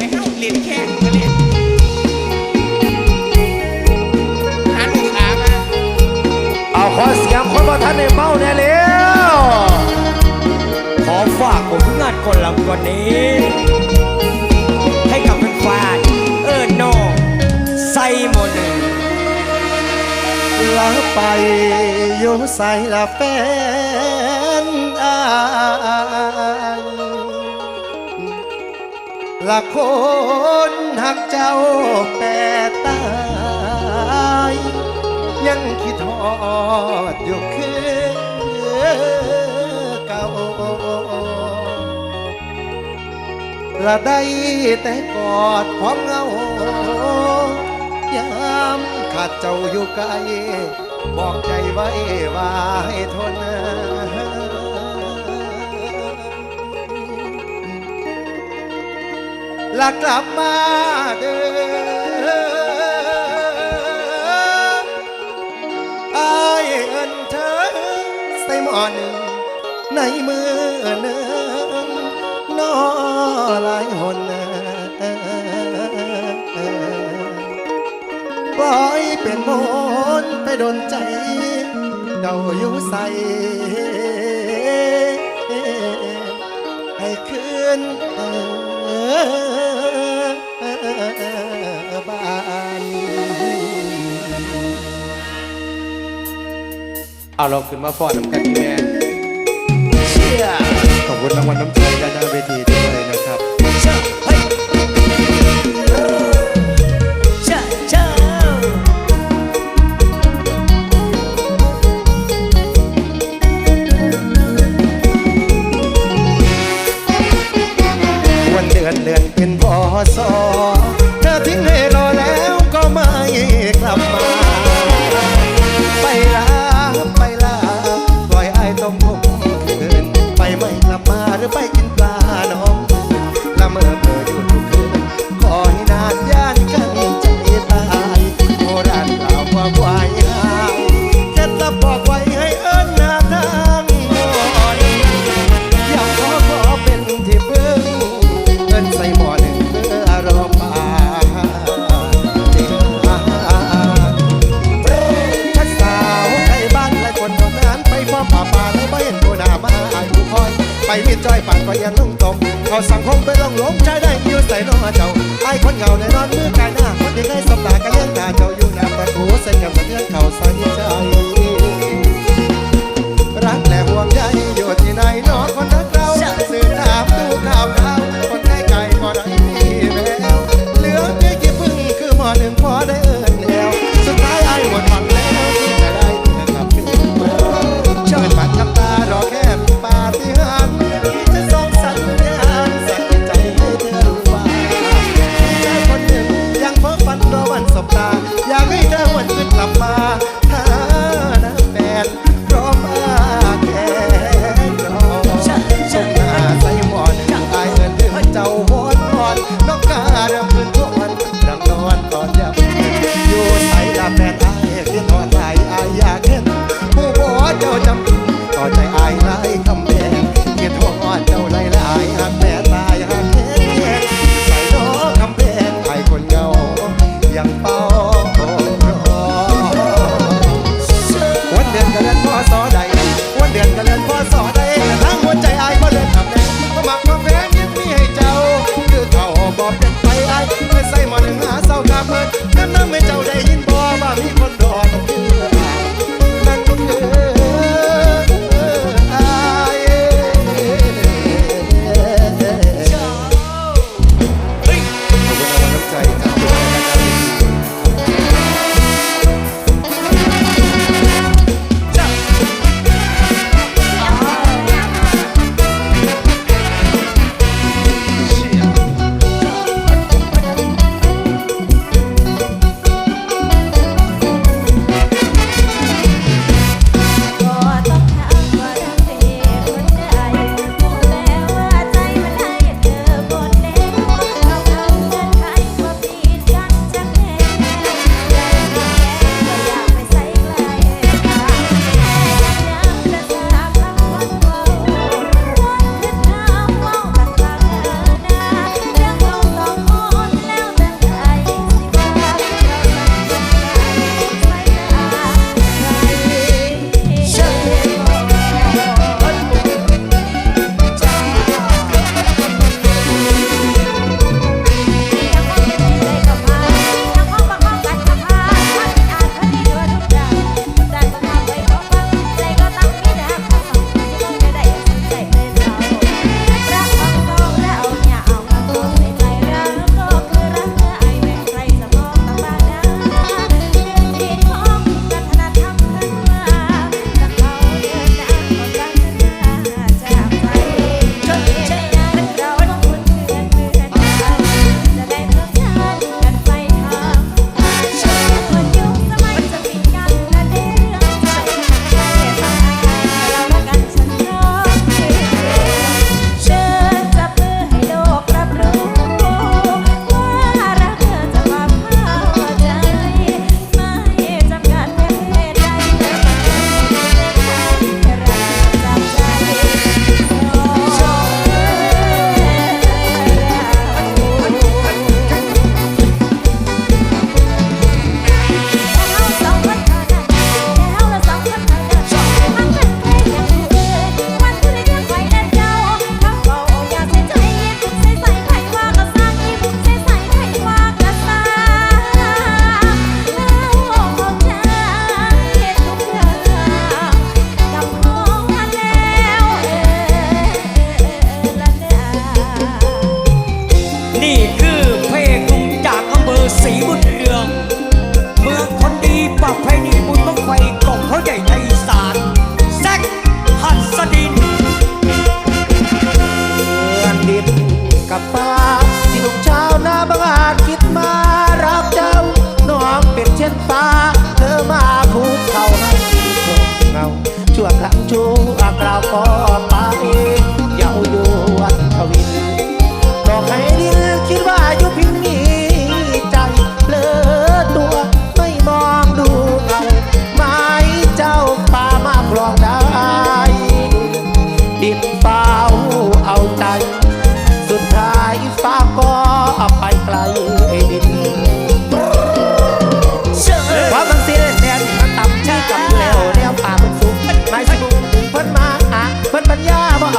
ไปเข้าเล่นแข่งมาเนี่ยหาลูกค้ามาเอาขอเสียงคนมาท่านในเมาแน่เร็วขอฝากผมงานคนลำกว่านี้ ให้กับแฟนๆเอิญน้องไซโมหนึ่งลาไปอยู่ใส่ละแฟนอา ละคนหักเจ้าแปรตาย ยังคิดทอดอยู่คือเก่าละได้แต่กอดความเหงายามขาดเจ้าอยู่ไกลบอกใจไว้ว่าให้ทน ลากลับมาเด้ออายเอินเธอใส่หมอหนึ่งในมือหนึ่งนอหลายหนปล่อยเป็นมนไปโดนใจเดาอยู่ใส่ให้คืน บ้านเอาเราขึ้นมาฟอนน้ำกันที่แม่เชียขอบคุณรางวัลน้ำใจ ก็ยังลุ่งตมเขาสังคมไปลงหลงใจได้อยู่ใส่นอเจ้าไอ้คนเหงาในนอนมือกายหน้าคนที่เคยสบตากันเลี้ยงตาเจ้าอยู่หน้าประตูเส้นกับสะเทือนเข่าใส่ใจรักและห่วงใยอยู่ที่ไหนนอคนรักเรา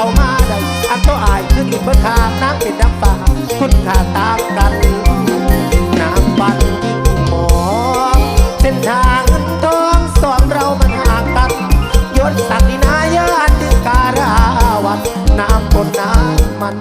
เอามาได้อันตัวอายคือกินเบอร์ทางน้ำเป็นน้ำปลาคุณขาตามกันน้ำปันหมอเส้นทางเงินทองสอนเรามันห่างกันยศศักนินายาติการาวัดน้ำปนน้ำมัน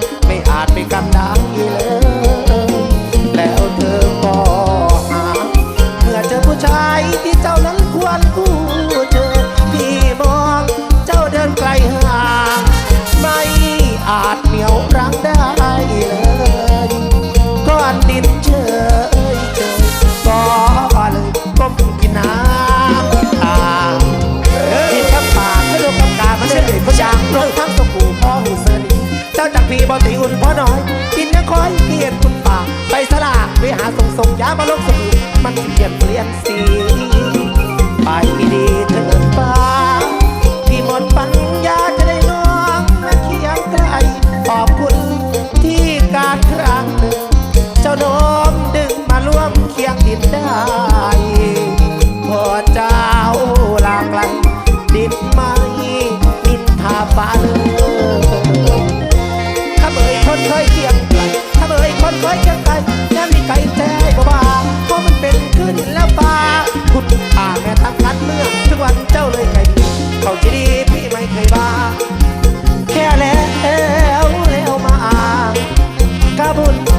ส่งยาบาลงสมุนมันเปลี่ยนเปลี่ยนสีไปดี ขึ้นแล้วฟ้าขุดป่าแม่ทังคัดเมืองทุกวันเจ้าเลยไก่เขาจะดีพี่ไม่เคยบ้าแค่แล้วแล้วมาอาบุน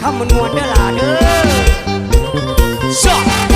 คำมันมวนเด้อล่ะเด้อชอบ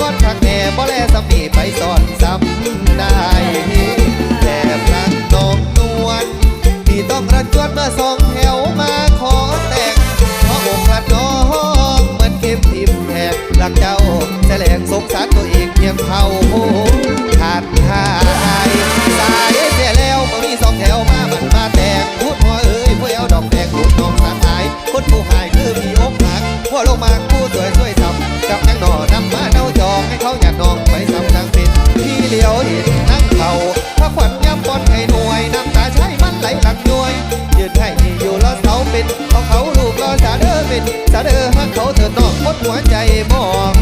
ก้อนผักแน่บ่แลสามีไปสอนซ้ำได้แต่พลังตกนวลที่ต้องรัดจวดเมื่อสองแถวมาขอแต่งเพราะอกรัดน้องเหมือนเข็มทิมแหกหลักเจ้าแสลงสงสารตัวเองเพียงเท่า หัวใจบอก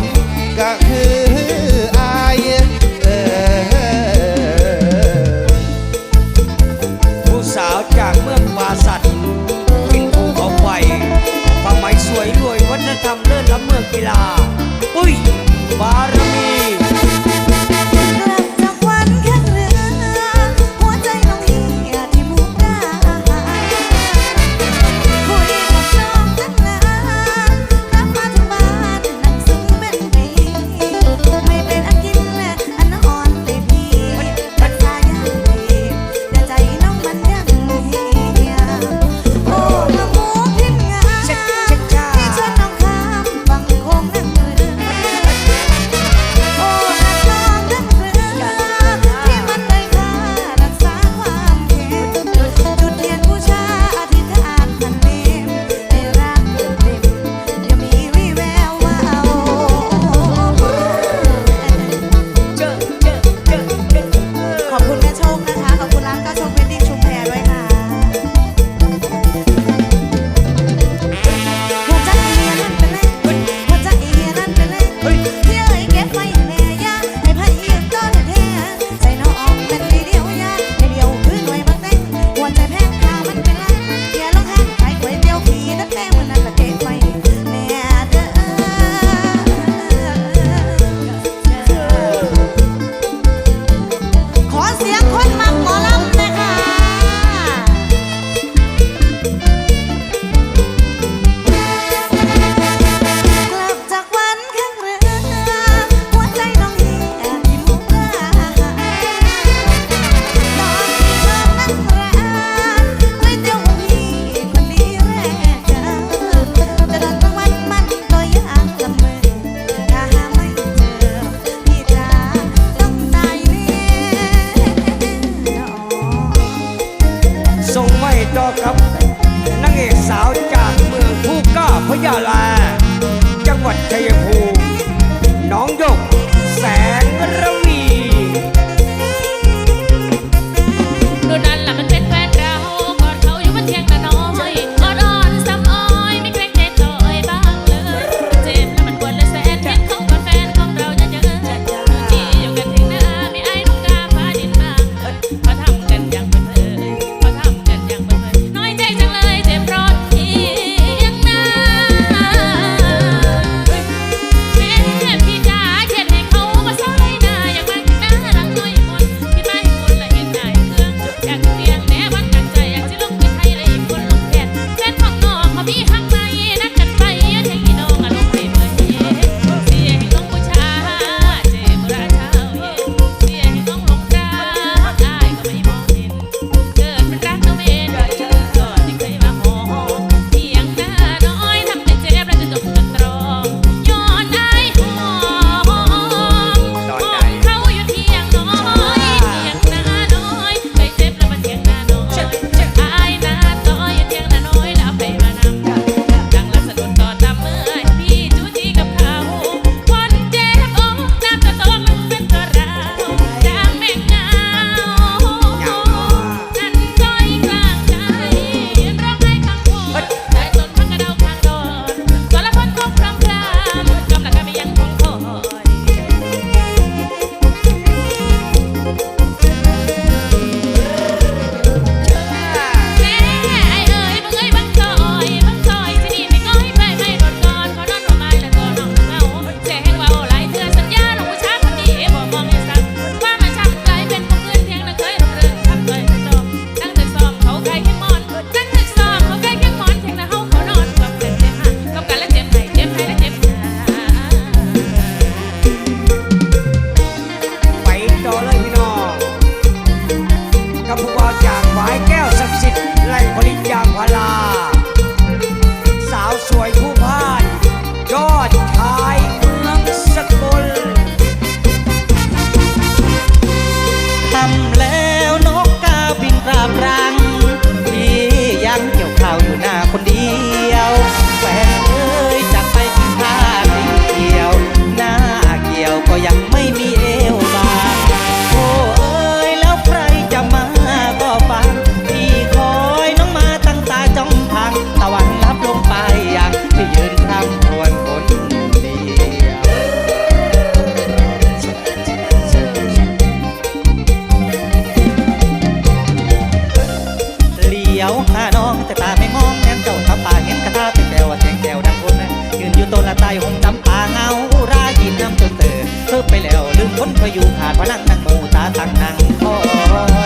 อยู่ขาดพนังนั่งหมูตาตั้งนั่งคอ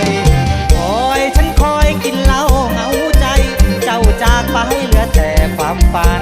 ยคอยฉันคอยกินเหล้าเหงาใจ เจ้าจากไปเหลือแต่ความฝัน